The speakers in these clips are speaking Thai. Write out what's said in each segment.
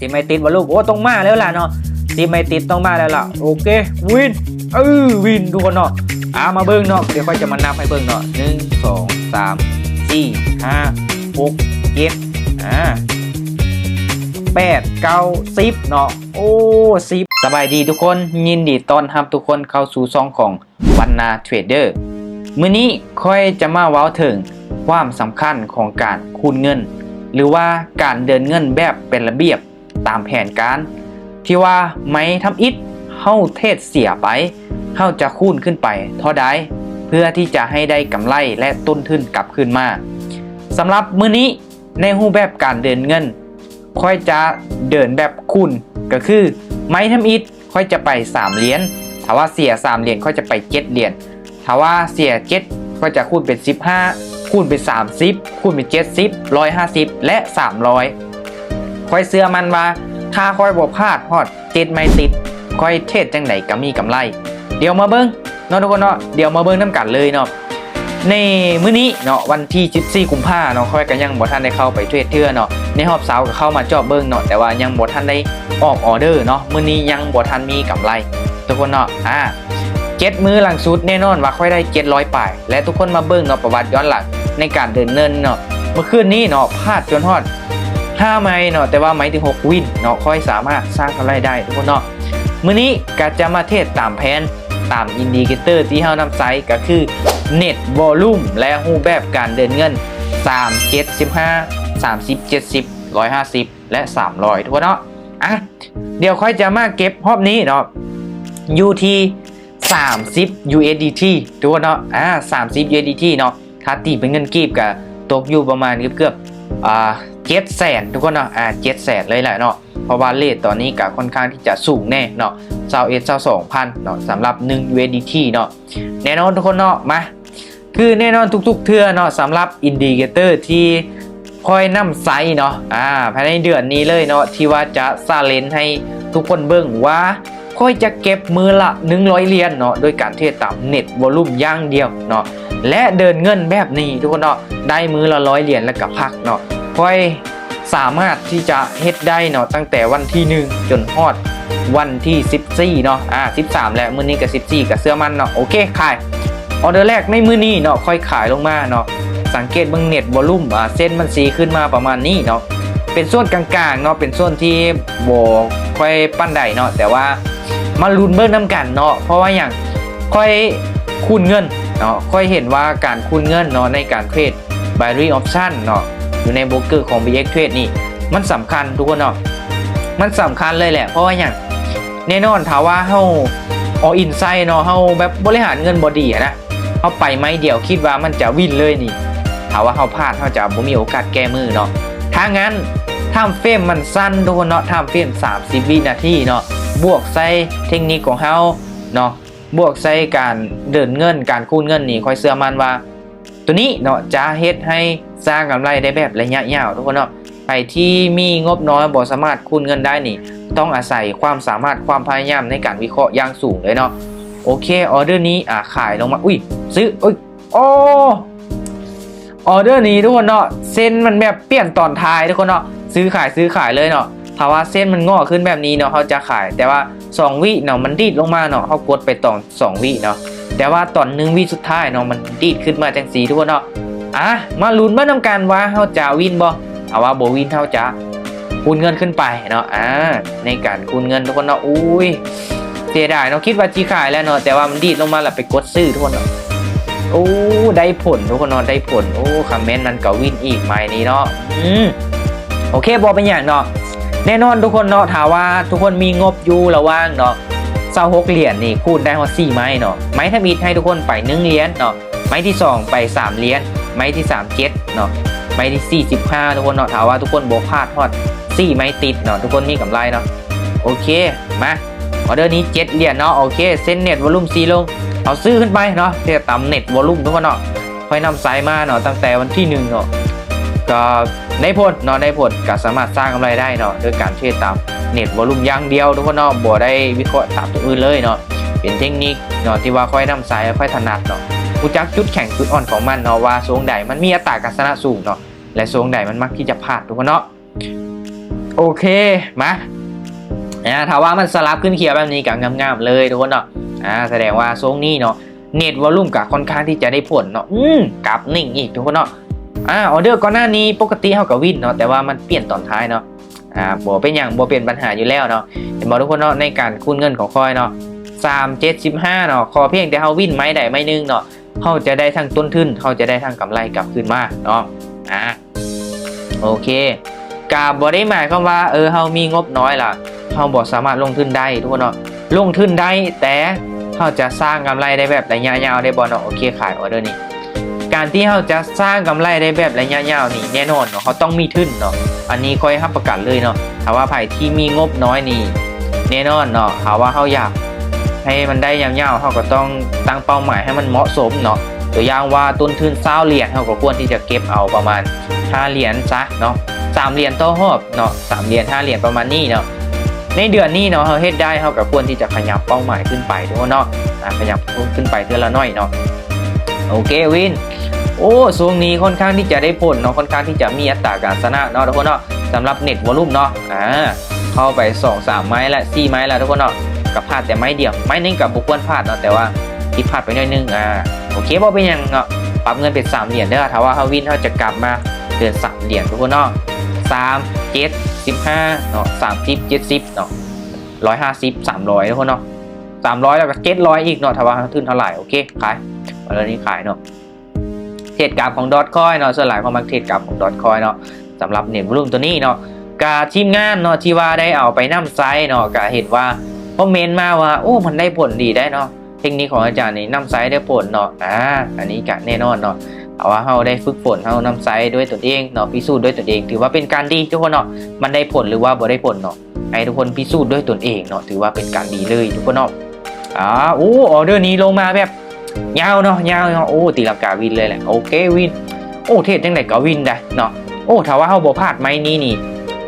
สิไม่ติดวอลลุ่มโอ้ต้องมาแล้วล่ะเนาะสิไม่ติดต้องมาแล้วล่ะโอเควินเออวินทุกคนเนาะอามาเบิ้งเนาะเดี๋ยวค่อยจะมานับให้เบิ้งเนาะหนึ่งสองสามสี่ห้าหกเจ็ดอ่าแปดเก้าสิบเนาะโอ้สิบสบายดีทุกคนยินดีต้อนรับทุกคนเข้าสู่ซองของวันนาเทรดเดอร์มื้อนี้ค่อยจะมาเว้าถึงความสำคัญของการคูณเงิน หรือว่าการเดินเงินแบบเป็นระเบียบ ตามแผนการ ที่ว่าไม่ทำอิฐเฮ้าเทศเสียไปเฮ้าจะคูณขึ้นไปเท่าใดเพื่อที่จะให้ได้กำไรและต้นทุนกลับคืนมาสำหรับมื้อนี้ในรูปแบบการเดินเงิน ค่อยจะเดินแบบคูณก็คือ ไม้ทำอิฐค่อยจะไป 3 เหรียญถ้าว่าเสีย 3 เหรียญค่อยจะไป 7 เหรียญถ้าว่าเสีย 7 ก็จะคูณเป็น 15คูณเป็น 30คูณเป็น 70 150 และ 300 คอยเสื้อมันว่า ถ้าคอยบ่พลาดฮอดเจ็ดไม่ติดคอยเทศจังไหนก็มีกำไร เดี๋ยวมาเบิ้งเนาะทุกคนเนาะเดี๋ยวมาเบิ้งน้ำกันเลยเนาะในมื้อนี้เนาะวันที่14กุมภาเนาะค่อยก็ยังบ่ทันได้เข้าไปเทรดเทื่อเนาะในรอบเสาร์ก็เข้ามาจอบเบิ้งเนาะแต่ว่ายังบ่ทันได้ออกออเดอร์เนาะมื้อนี้ยังบ่ทันมีกำไรทุกคนเนาะอ่าเจ็ดมือหลังสุดแน่นอนว่าค่อยได้700ป่ายและทุกคนมาเบิ้งเนาะประวัติย้อนหลังในการเดินเงินเนาะเมื่อคืนนี้เนาะพลาดจนฮอด 5 ไม้เนาะแต่ว่าไม้ที่ 6 วินเนาะค่อยสามารถสร้างกำไรได้ทุกคนเนาะมื้อนี้ก็จะมาเทศตามแผนตามอินดิเคเตอร์ที่เฮานำใช้ก็คือ Net Volume และรูปแบบการเดินเงิน 3 75 30 70 150 และ 300 ทุกคนเนาะอะเดี๋ยวค่อยจะมาเก็บรอบนี้เนาะอยู่ที่30 USDT ทุกคนเนาะอ่า30 USDT เนาะถ้าตีเป็นเงินกีบก็ตกอยู่ประมาณเกือบๆอ่าเจ็ดแสนทุกคนเนาะอ่าเจ็ดแสนเลยแหละเนาะเพราะว่าเลทตอนนี้ก็ค่อนข้างที่จะสูงแน่เนาะเซาเอสเซาสองพันเนาะสำหรับ1 USDT เนาะแน่นอนทุกคนเนาะมาคือแน่นอนทุกๆเทื่อเนาะสำหรับอินดิเคเตอร์ที่คอยนำไซส์เนาะอ่าภายในเดือนนี้เลยเนาะที่ว่าจะซาเลนให้ทุกคนเบิ่งว่าค่อยจะเก็บมือละ 100เหรียญเนาะโดยการเทรดตามเน็ตวอลุ่มย่างเดียวเนาะ และเดินเงินแบบนี้ทุกคนเนาะได้มือละร้อยเหรียญแล้วก็พักเนาะค่อยสามารถที่จะเฮ็ดได้เนาะตั้งแต่วันที่ 1 จนฮอดวันที่ 14เนาะอ่า13 แล้วมื้อนี้กับ14กับเสื้อมันเนาะโอเคขายออเดอร์แรกในมื้อนี้เนาะค่อยขายลงมาเนาะสังเกตเบิ่งเน็ตวอลลุ่มอ่าเส้นมันสีขึ้นมาประมาณนี้เนาะเป็นส่วนกลางๆเนาะเป็นส่วนที่บ่ค่อยปั้นใดเนาะแต่ว่ามาลุ้นเบิ่งน้ำกันเนาะเพราะว่าอย่างค่อยคูณเงิน เนาะค่อยเห็นว่าการคูณเงินเนาะในการเทรด binary option เนาะอยู่ในโบรกเกอร์ของ BX Trade นี่ มันสำคัญทุกคนเนาะมันสำคัญเลยแหละ เพราะว่าอย่างแน่นอนถ้าว่าเฮาออินไซเนาะเฮาแบบบริหารเงินบอดีนะเฮาไปไม่เดียวคิดว่ามันจะวินเลยนี่ถ้าว่าเฮาพลาดเฮาจะบ่มีโอกาสแก้มือเนาะถ้างั้นทำเฟรมมันสั้นทุกคนเนาะทำเฟรม30 วินาทีเนาะบวกใส่เทคนิคของเฮาเนาะ บวกใส่การเดินเงินการคูณเงินนี่คอยเชื่อมันว่า ตัวนี้เนาะจะเฮ็ดให้สร้างกำไรได้แบบระยะยาวทุกคนเนาะใครที่มีงบน้อยบ่สามารถคูณเงินได้นี่ ต้องอาศัยความสามารถความพยายามในการวิเคราะห์อย่างสูงเลยเนาะโอเคออเดอร์นี้อ่าขายลงมาอุ้ยซื้ออุ้ยโอ้ออเดอร์นี้ทุกคนเนาะเส้นมันแบบเปลี่ยนตอนท้ายทุกคนเนาะซื้อขายซื้อขายเลยเนาะ ถ้าว่าเส้นมันงอขึ้นแบบนี้เนาะเขาจะขาย แต่ว่า 2 วิเนาะมันดีดลงมาเนาะเขากดไปตอน2วิเนาะแต่ว่าตอนหนึ่งวิสุดท้ายเนาะมันดีดขึ้นมาจังสีทุกคนเนาะอะมาลุ้นมาทำการว่าเขาจะวินบ่เอาว่าโบวินเขาจะคูณเงินขึ้นไปเนาะอ่าในการคูณเงินทุกคนเนาะอุ้ยเสียดายเนาะคิดว่าจีขายแล้วเนาะแต่ว่ามันดีดลงมาแล้วไปกดซื้อทุกคนเนาะโอ้ได้ผลทุกคนเนาะได้ผลโอ้คอมเมนต์นั้นก็วินอีกไหมนี้เนาะอืมโอเคบอเป็นอย่างเนาะ แน่นอนทุกคนเนาะถามว่าทุกคนมีงบอยู่ระว่างเนาะเศร้าหกเหรียญนี่คูณได้ฮอดสี่ไม้เนาะไม้ทมิดให้ทุกคนไปหนึ่งเหรียญเนาะไม้ที่สองไปสามเหรียญไม้ที่สามเจ็ดเนาะไม้ที่สี่สิบห้าทุกคนเนาะถามว่าทุกคนโบพลาดทอดสี่ไม้ติดเนาะทุกคนมีกำไรเนาะโอเคมาออเดอร์นี้เจ็ดเหรียญเนาะโอเคเส้นเน็ตวอลุ่มซีลงเอาซื้อขึ้นไปเนาะเทียบตามเน็ตวอลุ่มทุกคนเนาะค่อยนำสายมาเนาะตั้งแต่วันที่หนึ่งเนาะ ก็ได้ผลเนาะได้ผลก็สามารถสร้างกำไรได้เนาะด้วยการเทรดตามเน็ตวอลุ่มอย่างเดียวทุกคนเนาะบ่ได้วิเคราะห์ตามตัวอื่นเลยเนาะเป็นเทคนิคเนาะที่ว่าค่อยนำสายค่อยถนัดเนาะรู้จักจุดแข็งจุดอ่อนของมันเนาะว่าทรงใดมันมีอัตราการชนะสูงเนาะและทรงใดมันมักที่จะพลาดทุกคนเนาะโอเคมาอ่าถ้าว่ามันสลับขึ้นเขียวแบบนี้กับงามๆเลยทุกคนเนาะอ่าแสดงว่าทรงนี้เนาะเน็ตวอลลุ่มกับค่อนข้างที่จะได้ผลเนาะอืมกราบนิ่งอีกทุกคนเนาะ อ่าออเดอร์ก่อนหน้านี้ปกติเท่ากับวินเนาะแต่ว่ามันเปลี่ยนตอนท้ายเนาะอ่าบ่เป็นอย่างบ่เป็นปัญหาอยู่แล้วเนาะเห็นบอกทุกคนเนาะในการคูณเงินของคอยเนาะสามเจ็ดสิบห้าเนาะขอเพียงแต่เฮาวินไม้ใดไม้นึงเนาะเขาจะได้ทั้งต้นทุนเขาจะได้ทั้งกำไรกลับคืนมาเนาะอ่าโอเคกาบ่ได้หมายความว่าเออเฮามีงบน้อยล่ะเฮาบ่สามารถลงทุนได้ทุกคนเนาะลงทุนได้แต่เฮาจะสร้างกำไรได้แบบระยะยาวได้บ่เนาะโอเคขายออเดอร์นี้ การที่เฮาจะสร้างกำไรได้แบบระยะยาวนี่แน่นอนเนาะเขาต้องมีทุนเนาะอันนี้ค่อยรับประกันเลยเนาะถ้าว่าไผที่มีงบน้อยนี่แน่นอนเนาะถ้าว่าเฮาอยากให้มันได้ยาวๆเฮาก็ต้องตั้งเป้าหมายให้มันเหมาะสมเนาะตัวอย่างว่าต้นทุน20เหรียญเฮาก็ควรที่จะเก็บเอาประมาณ5เหรียญซะเนาะสามเหรียญต่อหอบเนาะสามเหรียญห้าเหรียญประมาณนี้เนาะในเดือนนี้เนาะเราเฮ็ดได้เท่ากับควรที่จะขยับเป้าหมายขึ้นไปทุกคนเนาะขยับขึ้นไปเทื่อละน้อยเนาะโอเควิน โอ้ช่วงนี้ค่อนข้างที่จะได้ผลเนาะค่อนข้างที่จะมีอัตราการชนะเนาะทุกคนเนาะสำหรับเน็ตวอลลุ่มเนาะอ่าเข้าไป 2 3 ไม้ละ4ไม้ละทุกคนเนาะกับพลาดแต่ไม้เดียว ไม้หนึงกับบุกวนพลาดเนาะแต่ว่าที่พลาดไปน่อยนึงอ่าโอเคบ่เป็นยังเนาะปรับเงินเป็น3เหรียญเด้อถ้าว่าเฮาวินเฮาจะกลับมาเดือน3เหรียญทุกคนเนาะสามเจ็ดสิบห้าเนาะสามสิบเจ็ดสิบเนาะร้อยห้าสิบสามร้อยทุกคนเนาะสามร้อยแล้วก็เจ็ดร้อยอีกเนาะถ้าว่าทุนเท่าไหร่โอเคขายวันนี้ขายเนาะ รดกราฟของดอทคอยเนาะส่วนหลายเขามักเทรดกราฟของดอทคอยเนาะสำหรับเน็ตวอลุ่มตัวนี้เนาะกาทีมงานเนาะที่ว่าได้เอาไปนำไซ์เนาะกาเห็นว่าคอมเมนต์มาว่าโอ้มันได้ผลดีได้เนาะเทคนิคของอาจารย์นี่นำไซ์ได้ผลเนาะอ่าอันนี้กะแน่นอนเนาะเอาว่าเราได้ฝึกฝนเรานำไซ์ด้วยตนเองเนาะพิสูจน์ด้วยตนเอง ถือว่าเป็นการดีทุกคนเนาะมันได้ผลหรือว่าบ่ได้ผลเนาะให้ทุกคนพิสูจน์ด้วยตนเองเนาะถือว่าเป็นการดีเลยทุกคนเนาะอ่าโอ้ออเดอร์นี้ลงมาแบบ ยาวเนาะยาวเนาะโอ้ตีลังกาวินเลยแหละโอเควิน โอ้เทศจังไดก็วินได้เนาะโอ้ถ้าว่าเฮาบ่พลาดไม้นี้นี่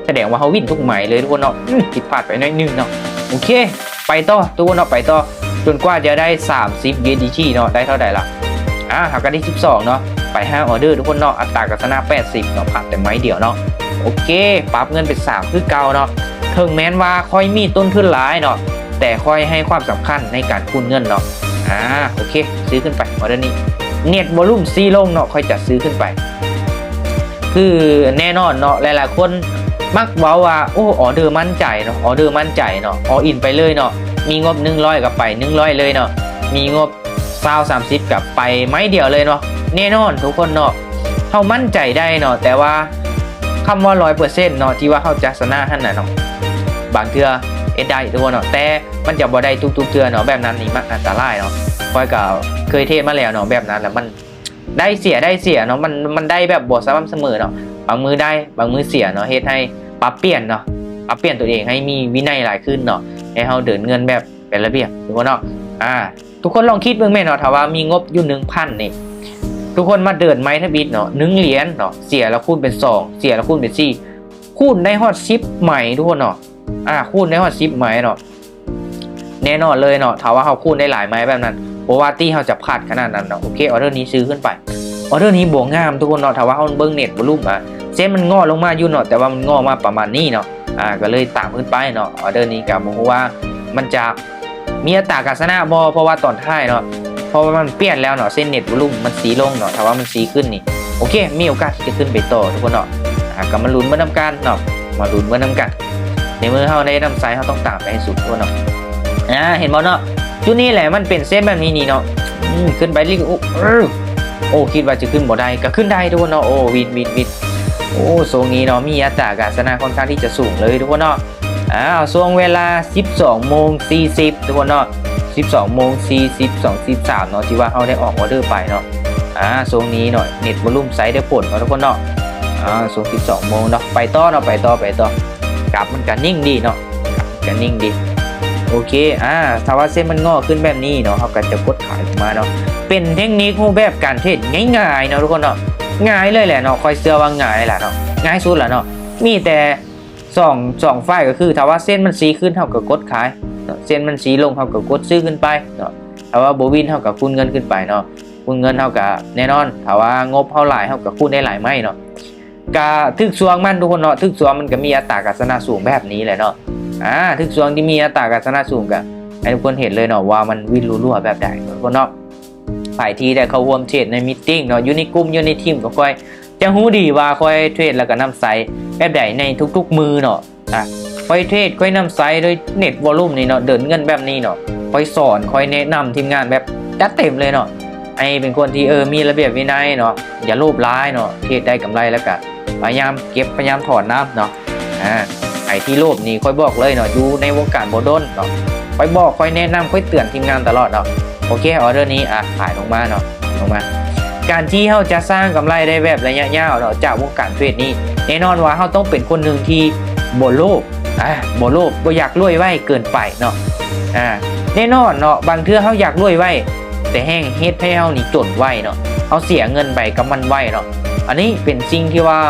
แสดงว่าเฮาวินทุกไม้เลยทุกคนเนาะผิดพลาดไปน่อยนึงเนาะโอเค ไปต่อทุกคนเนาะไปต่อจนกว่าจะได้ 30 USDT เนาะได้เท่าไหร่ล่ะอ่าหากันที่12 เนาะไป 5 ออเดอร์ทุกคนเนาะอัตราการชนะ80 เนาะผ่านแต่ไม้เดียวเนาะโอเคปรับเงินเป็น 3 คือเก่าเนาะถึงแม้นว่าค่อยมีต้นทุนหลายเนาะแต่ค่อยให้ความสำคัญในการคูณเงินเนาะ อ่าโอเค ซื้อขึ้นไปออเดอร์นี้เน็ตวอลุ่มซีลงเนาะค่อยจะซื้อขึ้นไป คือแน่นอนเนาะหลายๆคนมักเว้าว่าโอ้ออเดอร์มั่นใจเนาะออเดอร์มั่นใจเนาะออินไปเลยเนาะมีงบ100กับไป100เลยเนาะมีงบซาวสามสิบกับไปไม้เดียวเลยเนาะแน่นอนทุกคนเนาะเขามั่นใจได้เนาะแต่ว่าคำว่าร้อยเปอร์เซ็นต์เนาะที่ว่าเขาจะชนะท่านน่ะเนาะบางเทื่อ เอ็ดได้ทุกคนเนาะแต่มันจะบ่ได้ทุกๆเทือเนาะแบบนั้นนี่มันอันตรายเนาะคอยกับเคยเทศมาแล้วเนาะแบบนั้นแล้วมันได้เสียได้เสียเนาะมันมันได้แบบบ่สม่ำเสมอเนาะบางมือได้บางมือเสียเนาะเฮ็ดให้ปรับเปลี่ยนเนาะปรับเปลี่ยนตัวเองให้มีวินัยหลายขึ้นเนาะให้เขาเดินเงินแบบเป็นระเบียบทุกคนเนาะอ่า ทุกคนลองคิดเบิ่งแม่เนาะถ้าว่ามีงบอยู่หนึ่งพันนี่ทุกคนมาเดินไม้ทบิดเนาะหนึ่งเหรียญเนาะเสียแล้วคูณเป็นสองเสียแล้วคูณเป็นสี่คูณได้ฮอดซิปใหม่ทุกคนเนาะ อ่าคูณได้ฮอดซิปใหมเนาะแน่นอนเลยเนาะถ้าว่าเขาคูณได้หลายไม้แบบนั้นเพราะว่าตี้เขาจะพลาดขนาดนั้นเนาะโอเคออเดอร์นี้ซื้อขึ้นไปออเดอร์นี้บวกงามทุกคนเนาะถ้าว่าเขาเบิ้งเน็ตวอลุ่มอะเส้นมันงอลงมาอยู่เนาะแต่ว่ามันงอมาประมาณนี้เนาะอ่าก็เลยตามขึ้นไปเนาะออเดอร์นี้กับบอกว่ามันจะมีอัตราการชนะบอเพราะว่าตอนท้ายเนาะเพราะว่ามันเปลี่ยนแล้วเนาะเส้นเน็ตวอลุ่มมันสีลงเนาะถ้าว่ามันสีขึ้นนี่โอเค มีโอกาสที่จะขึ้นไปต่อทุกคนเนาะอ่าก็มาลุ้นมานํกันเนาะมาลุ้นมานํกัน ในเมื่อเขาได้นำไซส์เขาต้องตามไปให้สุดทุกคนเนาะอ่าเห็นบอลเนาะจุดนี้แหละมันเป็นเส้นแบบนี้นี่เนาะขึ้นไปลิโอ้เออโอ้คิดว่าจะขึ้นบ่ได้ก็ขึ้นได้ทุกคนเนาะโอ้วินวินวินโอ้ทรงนี้เนาะมีอัตราการชนะค่อนข้างที่จะสูงเลยทุกคนเนาะอ้าวช่วงเวลา 12โมง40ทุกคนเนาะ12โมง42 43เนาะที่ว่าเขาได้ออกออเดอร์ไปเนาะอ่าช่วงนี้เนาะเน็ตวอลุ่มไซส์ได้ผลเนาะทุกคนเนาะอ่าช่วง12โมงเนาะไปต่อเนาะไปต่อไปต่อ กลับมันก็นิ่งดีเนาะก็นิ่งดีโอเค อ่าถ้าว่าเส้นมันงอขึ้นแบบนี้เนาะเขาก็จะกดขายออกมาเนาะ เป็นเทคนิครูปแบบการเทรดง่ายๆเนาะทุกคนเนาะ ง่ายเลยแหละเนาะ คอยเสื้อว่าง่ายแหละเนาะ ง่ายสุดแหละเนาะ มีแต่สองสองฝ่ายก็คือถ้าว่าเส้นมันสีขึ้นเท่ากับกดขาย เส้นมันสีลงเท่ากับกดซื้อขึ้นไปเนาะถ้าว่าโบวินเท่ากับคูณเงินขึ้นไปเนาะคูณเงินเท่ากับแน่นอนถ้าว่างบเท่าไหร่เท่ากับคูณได้หลายไม่เนาะ กะทึกสวงมันทุกคนเนาะทึกสวงมันก็มีอัตราการชนะสูงแบบนี้แหละเนาะอ่าทึกสวงที่มีอัตราการชนะสูงกะให้ทุกคนเห็นเลยเนาะว่ามันวิ่งรั่วๆแบบใดทุกคนเนาะฝ่ายที่ได้เข้าร่วมเทรดในมิทติ้งเนาะอยู่ในกลุ่มอยู่ในทีมก็ค่อยจะรู้ดีว่าค่อยเทรดแล้วก็นำไซแบบใดในทุกๆมือเนาะอะค่อยเทรดค่อยนำไซด้วยเน็ตวอลลุ่มนี่เนาะเดินเงินแบบนี้เนาะค่อยสอนค่อยแนะนำทีมงานแบบจัดเต็มเลยเนาะไอเป็นคนที่เออมีระเบียบวินัยเนาะอย่าโลภร้ายเนาะเทรดได้กำไรแล้วก็ พยายามเก็บพยายามถอนน้ำเนาะอ่าไอ้ที่โลภนี่ค่อยบอกเลยเนาะอยู่ในวงการโบดนเนาะค่อยบอกค่อยแนะนำค่อยเตือนทีมงานตลอดเนาะโอเคออเดอร์นี้อะขายลงมาเนาะลงมา การที่เราจะสร้างกำไรได้แบบระยะยาวเนาะจากวงการเทรดนี้แน่นอนว่าเราต้องเป็นคนหนึ่งที่บ่โลภอ่าบ่โลภบ่อยากรวยไว้เกินไปเนาะอ่าแน่นอนเนาะบางเทื่อเราอยากรวยไว้แต่แห้งเฮ็ดให้เรานี่จนไว้เนาะเราเสียเงินไปกับมันไว้เนาะ อันนี้เป็นสิ่งที่ว่า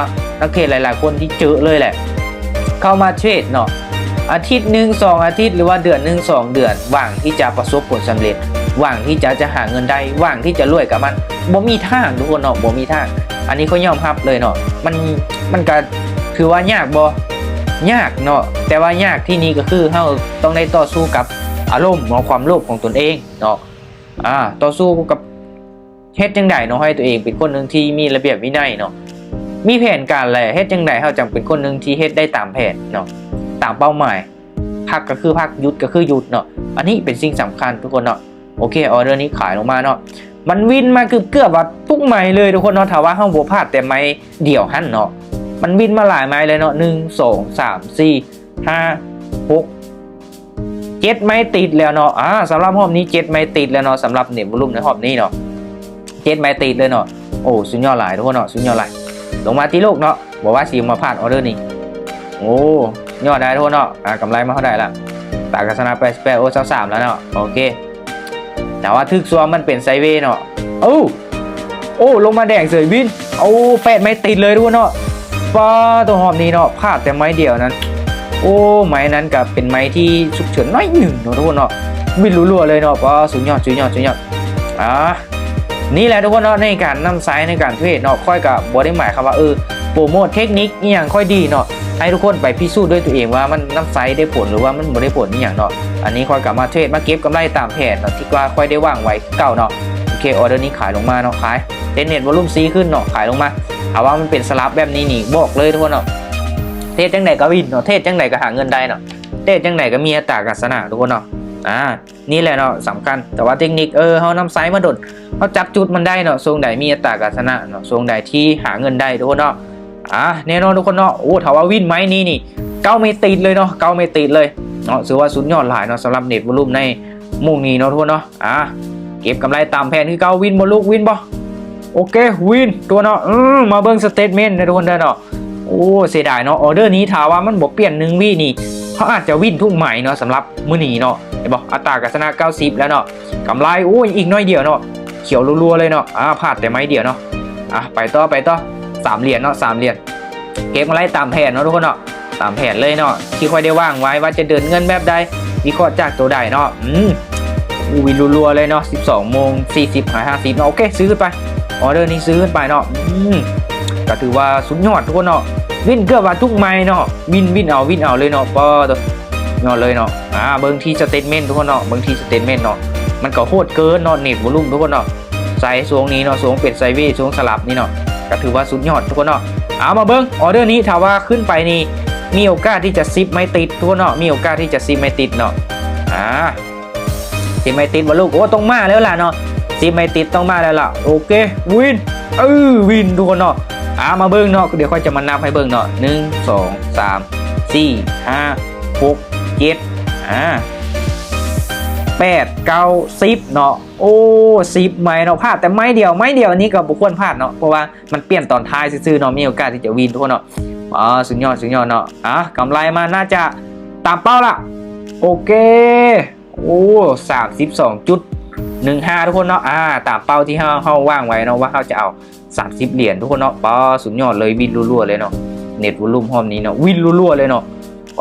นักเทรดหลาย ๆ คนที่เจอเลยแหละ เข้ามาเทรดเนาะอาทิตย์หนึ่งสองอาทิตย์หรือว่าเดือนหนึ่งสองเดือนหว่างที่จะประสบผลสำเร็จหว่างที่จะจะหาเงินได้หว่างที่จะรวยกับมันบ่มีทางทุกคนเนาะบ่มีทาง อันนี้เขายอมรับเลยเนาะมันมันก็ถือว่ายากบ่ยากเนาะแต่ว่ายากที่นี่ก็คือเราต้องได้ต่อสู้กับอารมณ์ของความโลภของตนเองเนาะอ่าต่อสู้กับ เฮ็ดจังไดเนาะให้ตัวเองเป็นคนหนึ่งที่มีระเบียบวินัยเนาะมีแผนการแหละเฮ็ดจังไดเฮาจังเป็นคนหนึ่งที่เฮ็ดได้ตามแผนเนาะตามเป้าหมายพักก็คือพักหยุดก็คือหยุดเนาะอันนี้เป็นสิ่งสำคัญทุกคนเนาะโอเคออเดอร์นี้ขายลงมาเนาะมันวินมาเกือบเกือบว่าทุกไม้เลยทุกคนเนาะถ้าว่าเฮาบ่พลาดแต่ไม้เดี่ยวหั่นเนาะมันวินมาหลายไม้เลยเนาะหนึ่งสองสามสี่ห้าหกเจ็ดไม้ติดแล้วเนาะอ่าสำหรับรอบนี้เจ็ดไม้ติดแล้วเนาะสำหรับเน็ตวอลุ่มในรอบนี้เนาะ เจ็ดไม้ติดเลยเนาะโอ้สุดยอดหลายทุกคนเนาะสุดยอดหลายลงมาที่ลูกเนาะบอกว่าสีมาผ่านออเดอร์นี้โอ้ยอดได้ทุกคนเนาะอ่ากำไรมาเท่าไหร่ละตากาศนาไปแปดโอ้สามแล้วเนาะโอเค แต่ว่าทึกซัวมันเป็นไซเวย์เนาะโอ้โอ้ลงมาแดงเสยบินโอ้แปดไม้ติดเลยทุกคนเนาะป้าตัวหอมนี้เนาะพลาดแต่ไม้เดียวนั้น โอ้ไม้นั้นกับเป็นไม้ที่ฉุกเฉินน้อยหนึ่งเนาะทุกคนเนาะวินรัวๆเลยเนาะป้าสุดยอดสุดยอดสุดยอดอ่า นี่แหละทุกคนเนาะในการนำไซส์ในการเทรดเนาะค่อยกับบอได้หมายครับว่าเออโปรโมทเทคนิคอย่างค่อยดีเนาะให้ทุกคนไปพิสูจน์ด้วยตัวเองว่ามันนำไซส์ได้ผลหรือว่ามันบ่ได้ผลนี่อย่างเนาะอันนี้ค่อยกลับมาเทรดมาเก็บกำไรตามแผนเนาะที่ว่าค่อยได้วางไว้เก่าเนาะโอเคออเดอร์นี้ขายลงมาเนาะขายเต็นเน็ตวอลุ่มซีขึ้นเนาะขายลงมาเอาว่ามันเป็นสลับแบบนี้นี่บอกเลยทุกคนเนาะเทรดจังไหนก็วินเนาะเทรดจังไหนก็หาเงินได้เนาะเทรดจังไหนก็มีอัตราการชนะทุกคนเนาะ อ่านี่แหละเนาะสำคัญ แต่ว่าเทคนิคเออเฮานำไซส์มาดดเขาจับจุดมันได้เนาะทรงใดมีอัตราการชนะเนาะทรงใดที่หาเงินได้ทุกคนเนาะอะแน่นอนทุกคนเนาะโอ้ถามว่าวินไหมนี่นี่เก้าไม่ติดเลยเนาะเก้าไม่ติดเลยเนาะถือว่าสุดยอดหลายเนาะสำหรับเน็ตวอลุ่มในมุ่งนี้เนาะทุกคนเนาะอะเก็บกำไรตามแผนคือเก้าวินบอลูกวินบ่โอเควินตัวเนาะมมาเบิ่งสเตทเมนต์นะทุกคนเด้อเนาะโอ้เสียดายเนาะออเดอร์นี้ถามว่ามันบ่เปลี่ยนหนึ่งวินี่เขาอาจจะวินทุกใหม่เนาะสำหรับมื้อนีเนาะ เห็นบ่อัตราการชนะ 90 แล้วเนาะกำไรโอ้ยอีกน้อยเดียวเนาะเขียวรัวๆเลยเนาะอ่าพลาดแต่ไม้เดียวเนาะอะไปต่อไปต่อสามเหรียญเนาะสามเหรียญเก็บมาไล่ตามแผนเนาะทุกคนเนาะตามแผนเลยเนาะที่ค่อยได้ว่างไว้ว่าจะเดินเงินแบบใดวิเคราะห์จากตัวใดเนาะอืมอูวินรัวๆเลยเนาะ12โมง40หาย50เนาะโอเคซื้อขึ้นไปออเดอร์นี้ซื้อขึ้นไปเนาะอืมก็ถือว่าสุดยอดทุกคนเนาะวินเกือบว่าทุกไม้เนาะวินวินเอาวินเอาเลยเนาะปอตัว ยอดเลยเนาะอ่าเบิ่งที่สเตทเมนต์ทุกคนเนาะเบิ่งที่สเตทเมนต์เนาะมันก็โหดเกินเนาะเน็ตวอลุ่มทุกคนเนาะไซส์ช่วงนี้เนาะช่วงเป็ดไซเวช่วงสลับนี่เนาะก็ถือว่าสุดยอดทุกคนเนาะเอามาเบิ้งออเดอร์นี้ถ้าว่าขึ้นไปนี่มีโอกาสที่จะซิปไม่ติดทุกคนเนาะมีโอกาสที่จะซิปไม่ติดเนาะอ่าซิปไม่ติดวะลูกโอ้ต้องมาแล้วล่ะเนาะซิปไม่ติดต้องมาแล้วล่ะโอเควินเออวินทุกคนเนาะอ่ามาเบิ้งเนาะเดี๋ยวค่อยจะมานับให้เบิ้งเนาะหนึ่งสองสามสี่ห้าหก เจ็ดอ่าแปดเก้าสิบเนาะโอ้สิบไม้เนาะพลาดแต่ไม้เดียวไม้เดียวอันนี้ก็บุควรพลาดเนาะเพราะว่ามันเปลี่ยนตอนท้ายซื่อๆเนาะมีโอกาสที่จะวินทุกคนเนาะอ๋อสุดยอดสุดยอดเนาะอะกำไรมาน่าจะตามเป้าละโอเคโอ้สามสิบสองจุดหนึ่งห้าทุกคนเนาะอ่าตามเป้าที่เฮาเฮาว่างไว้เนาะว่าเฮาจะเอาสามสิบเหรียญทุกคนเนาะป้อสุดยอดเลยวินรัวๆเลยเนาะเน็ตวอลุ่มห้อมนี้เนาะวินรัวๆเลยเนาะ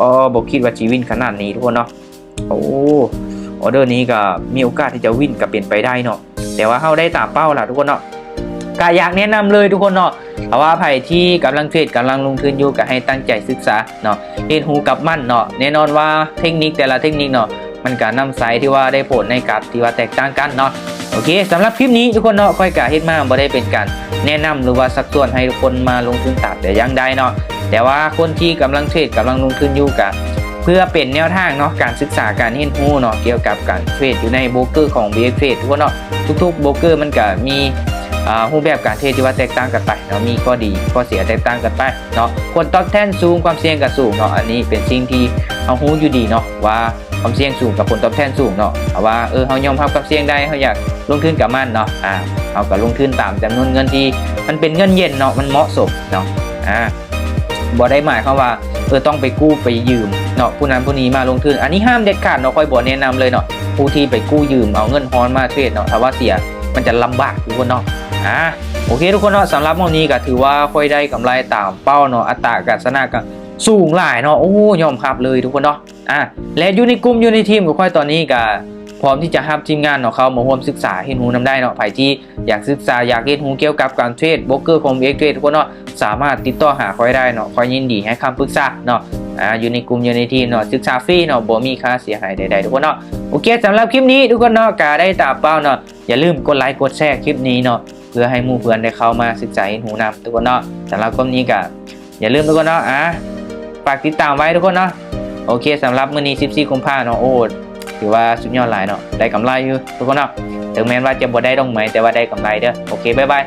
อ๋อบอกคิดว่าจีวินขนาดนี้ทุกคนเนาะโอ้ออเดอร์นี้ก็มีโอกาสที่จะวินกับเปลี่ยนไปได้เนาะแต่ว่าเข้าได้ตามเป้าล่ะทุกคนเนาะก็อยากแนะนำเลยทุกคนเนาะเพราะว่าไผ่ที่กำลังเทรดกำลังลงทุนอยู่ก็ให้ตั้งใจศึกษาเนาะเรียนรู้กับมั่นเนาะแน่นอนว่าเทคนิคแต่ละเทคนิคเนาะมันก็นำไซที่ว่าได้ผลในกับที่ว่าแตกต่างกันเนาะโอเคสำหรับคลิปนี้ทุกคนเนาะค่อยกะเฮ็ดมาบ่ได้เป็นการแนะนำหรือว่าสักส่วนให้ทุกคนมาลงทุนตามแต่ยังใดเนาะ แต่ว่าคนที่กำลังเทรดกำลังลงทุนอยู่กะเพื่อเป็นแนวทางเนาะการศึกษาการเรียนรู้เนาะเกี่ยวกับการเทรดอยู่ในโบรกเกอร์ของ b f Trade ทุกคนเนาะทุกๆโบรกเกอร์มันก็มีรูปแบบการเทรดที่ว่าแตกต่างกันไปเนาะมีข้อดีข้อเสียแตกต่างกันไปเนาะผลตอบแทนสูงความเสี่ยงก็สูงเนาะอันนี้เป็นสิ่งที่เรารู้อยู่ดีเนาะว่าความเสี่ยงสูงกับผลตอบแทนสูงเนาะเอาว่าเออเรายอมรับความเสี่ยงได้เราอยากลงทุนกับมันเนาะอ่าเอาก็ลงทุนตามจำนวนเงินที่มันเป็นเงินเย็นเนาะมันเหมาะสมเนาะอ่า บ่ได้หมายความว่าเออต้องไปกู้ไปยืมเนาะผู้นั้นผู้นี้มาลงทุน อันนี้ห้ามเด็ดขาดเนาะค่อยบอกแนะนำเลยเนาะผู้ที่ไปกู้ยืมเอาเงินฮอนมาเทรดเนาะถ้าว่าเสียมันจะลำบากทุกคนเนาะอ่าโอเคทุกคนเนาะสำหรับวันนี้ก็ถือว่าค่อยได้กำไรตามเป้าเนาะอัตราการชนะก็สูงหลายเนาะโอ้ยอมครับเลยทุกคนเนาะอ่าและอยู่ในกลุ่มอยู่ในทีมก็ค่อยตอนนี้ก็ พร้อมที่จะรับทีมงานเนาะเขามาร่วมศึกษาเห็นหูนำได้เนาะใครที่อยากศึกษาอยากเห็นหูเกี่ยวกับการเทรดโบรกเกอร์ของเอ็กเทรดทุกคนเนาะสามารถติดต่อหาค่อยได้เนาะค่อยยินดีให้คำปรึกษาเนาะอ่าอยู่ในกลุ่มอยู่ในทีมเนาะศึกษาฟรีเนาะบ่มีค่าเสียหายใดๆทุกคนเนาะโอเคสำหรับคลิปนี้ทุกคนเนาะกาได้ตาเป้าเนาะอย่าลืมกดไลค์กดแชร์คลิปนี้เนาะเพื่อให้หมู่เพื่อนได้เข้ามาศึกษาเห็นหูนำทุกคนเนาะสำหรับคลิปนี้ก็อย่าลืมทุกคนเนาะอะฝากติดตามไว้ทุกคนเนาะโอเคสำหรับมื้อนี้14กุมภาพันธ์เนาะโอ้ ถือว่าสุดยอดหลายเนาะได้กำไรอยู่ทุกคนเนาะถึงแม้ว่าจะบ่ได้ดองไหมแต่ว่าได้กำไรเด้อโอเคบ๊ายบาย